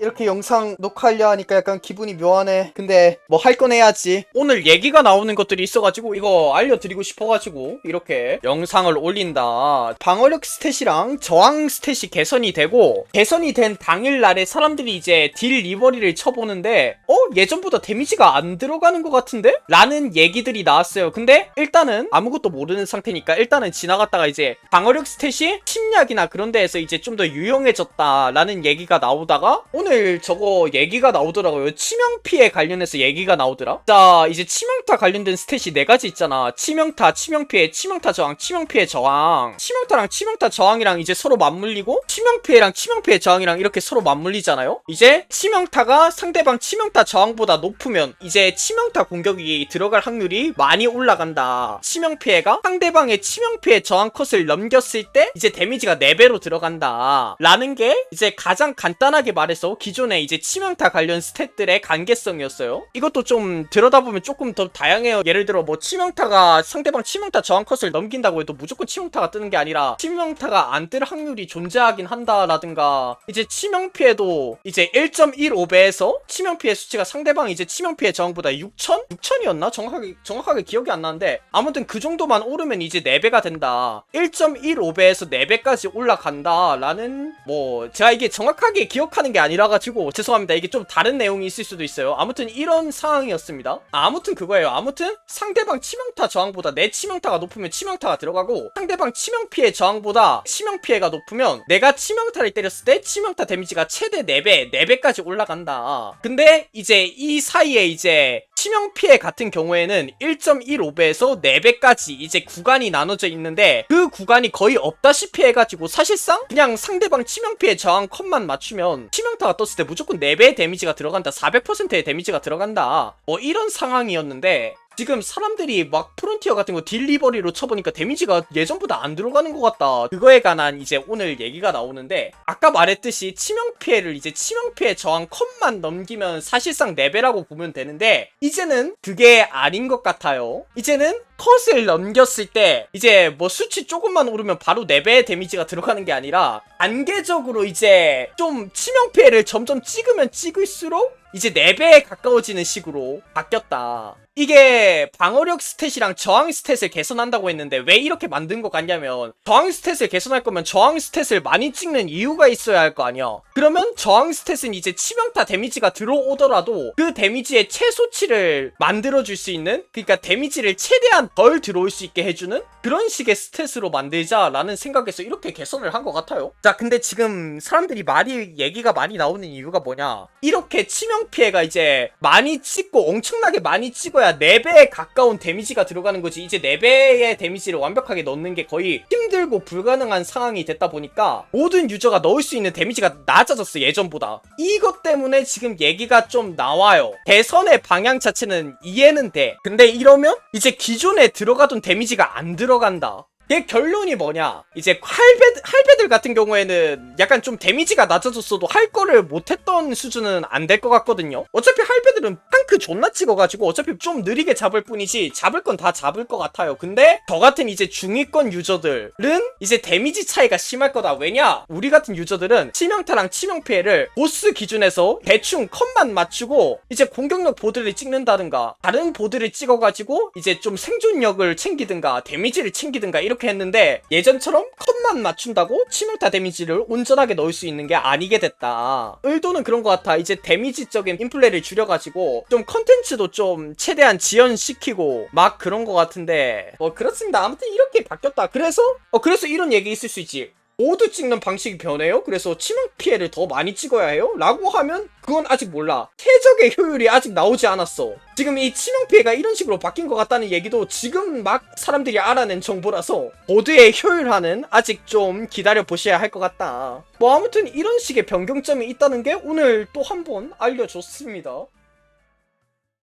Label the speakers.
Speaker 1: 이렇게 영상 녹화하려 하니까 약간 기분이 묘하네. 근데 뭐 할 건 해야지. 오늘 얘기가 나오는 것들이 있어가지고 이거 알려드리고 싶어가지고 이렇게 영상을 올린다. 방어력 스탯이랑 저항 스탯이 개선이 되고 개선이 된 당일날에 사람들이 이제 딜 리버리를 쳐보는데 어? 예전보다 데미지가 안 들어가는 것 같은데? 라는 얘기들이 나왔어요. 근데 일단은 아무것도 모르는 상태니까 일단은 지나갔다가 이제 방어력 스탯이 침략이나 그런 데에서 이제 좀 더 유용해졌다라는 얘기가 나오다가 오늘 저거 얘기가 나오더라고요. 치명 피해 관련해서 얘기가 나오더라. 자, 이제 치명 타 관련된 스탯이 네 가지 있잖아. 치명타, 치명 피해, 치명타 저항, 치명 피해 저항. 치명타랑 치명타 저항이랑 이제 서로 맞물리고 치명 피해랑 치명 피해 저항이랑 이렇게 서로 맞물리잖아요. 이제 치명타가 상대방 치명타 저항보다 높으면 이제 치명타 공격이 들어갈 확률이 많이 올라간다. 치명 피해가 상대방의 치명 피해 저항 컷을 넘겼을 때 이제 데미지가 4배로 들어간다. 라는 게 이제 가장 간단하게 말해서 기존의 이제 치명타 관련 스탯들의 관계성이었어요. 이것도 좀 들여다보면 조금 더 다양해요. 예를 들어 뭐 치명타가 상대방 치명타 저항 컷을 넘긴다고 해도 무조건 치명타가 뜨는 게 아니라 치명타가 안 뜰 확률이 존재하긴 한다라든가 이제 치명 피해도 이제 1.15배에서 치명 피해 수치가 상대방이 이제 치명 피해 저항보다 6천? 6천이었나? 정확하게 정확하게 기억이 안 나는데 아무튼 그 정도만 오르면 이제 4배가 된다. 1.15배에서 4배까지 올라간다라는 뭐 제가 이게 정확하게 기억하는 게 아니라 가지고 죄송합니다. 이게 좀 다른 내용이 있을 수도 있어요. 아무튼 이런 상황이었습니다. 아무튼 그거예요. 아무튼 상대방 치명타 저항보다 내 치명타가 높으면 치명타가 들어가고 상대방 치명 피해 저항보다 치명 피해가 높으면 내가 치명타를 때렸을 때 치명타 데미지가 최대 4배, 4배까지 올라간다. 근데 이제 이 사이에 이제 치명 피해 같은 경우에는 1.15배에서 4배까지 이제 구간이 나눠져 있는데 그 구간이 거의 없다시피 해가지고 사실상 그냥 상대방 치명 피해 저항 컷만 맞추면 치명타가 떴을 때 무조건 4배의 데미지가 들어간다. 400%의 데미지가 들어간다. 뭐 이런 상황이었는데 え 지금 사람들이 막 프론티어 같은 거 딜리버리로 쳐보니까 데미지가 예전보다 안 들어가는 것 같다. 그거에 관한 이제 오늘 얘기가 나오는데 아까 말했듯이 치명 피해를 이제 치명 피해 저항 컷만 넘기면 사실상 레벨하고 보면 되는데 이제는 그게 아닌 것 같아요. 이제는 컷을 넘겼을 때 이제 뭐 수치 조금만 오르면 바로 4배의 데미지가 들어가는 게 아니라 단계적으로 이제 좀 치명 피해를 점점 찍으면 찍을수록 이제 4배에 가까워지는 식으로 바뀌었다. 이게 방어력 스탯이랑 저항 스탯을 개선한다고 했는데 왜 이렇게 만든 것 같냐면 저항 스탯을 개선할 거면 저항 스탯을 많이 찍는 이유가 있어야 할 거 아니야. 그러면 저항 스탯은 이제 치명타 데미지가 들어오더라도 그 데미지의 최소치를 만들어줄 수 있는 그러니까 데미지를 최대한 덜 들어올 수 있게 해주는 그런 식의 스탯으로 만들자라는 생각에서 이렇게 개선을 한 것 같아요. 자 근데 지금 사람들이 말이 얘기가 많이 나오는 이유가 뭐냐 이렇게 치명 피해가 이제 많이 찍고 엄청나게 많이 찍어야 4배 에 가까운 데미지가 들어가는 거지. 이제 4배의 데미지를 완벽하게 넣는 게 거의 힘들고 불가능한 상황이 됐다 보니까 모든 유저가 넣을 수 있는 데미지가 낮아졌어 예전보다. 이것 때문에 지금 얘기가 좀 나와요. 개선의 방향 자체는 이해는 돼. 근데 이러면 이제 기존에 들어가던 데미지가 안 들어간다 얘 결론이 뭐냐? 이제 할배, 할배들 같은 경우에는 약간 좀 데미지가 낮아졌어도 할 거를 못했던 수준은 안 될 것 같거든요. 어차피 할배들은 탱크 존나 찍어가지고 어차피 좀 느리게 잡을 뿐이지 잡을 건 다 잡을 것 같아요. 근데 저 같은 이제 중위권 유저들은 이제 데미지 차이가 심할 거다. 왜냐? 우리 같은 유저들은 치명타랑 치명 피해를 보스 기준에서 대충 컷만 맞추고 이제 공격력 보드를 찍는다든가 다른 보드를 찍어가지고 이제 좀 생존력을 챙기든가 데미지를 챙기든가 이렇게 했는데 예전처럼 컷만 맞춘다고 치명타 데미지를 온전하게 넣을 수 있는 게 아니게 됐다. 의도는 그런 것 같아. 이제 데미지적인 인플레를 줄여가지고 좀 컨텐츠도 좀 최대한 지연시키고 막 그런 것 같은데. 뭐 그렇습니다. 아무튼 이렇게 바뀌었다. 그래서 어 그래서 이런 얘기 있을 수 있지 모두 찍는 방식이 변해요? 그래서 치명 피해를 더 많이 찍어야 해요? 라고 하면 그건 아직 몰라. 최적의 효율이 아직 나오지 않았어. 지금 이 치명 피해가 이런 식으로 바뀐 것 같다는 얘기도 지금 막 사람들이 알아낸 정보라서 모두의 효율화는 아직 좀 기다려 보셔야 할 것 같다. 뭐 아무튼 이런 식의 변경점이 있다는 게 오늘 또 한 번 알려줬습니다.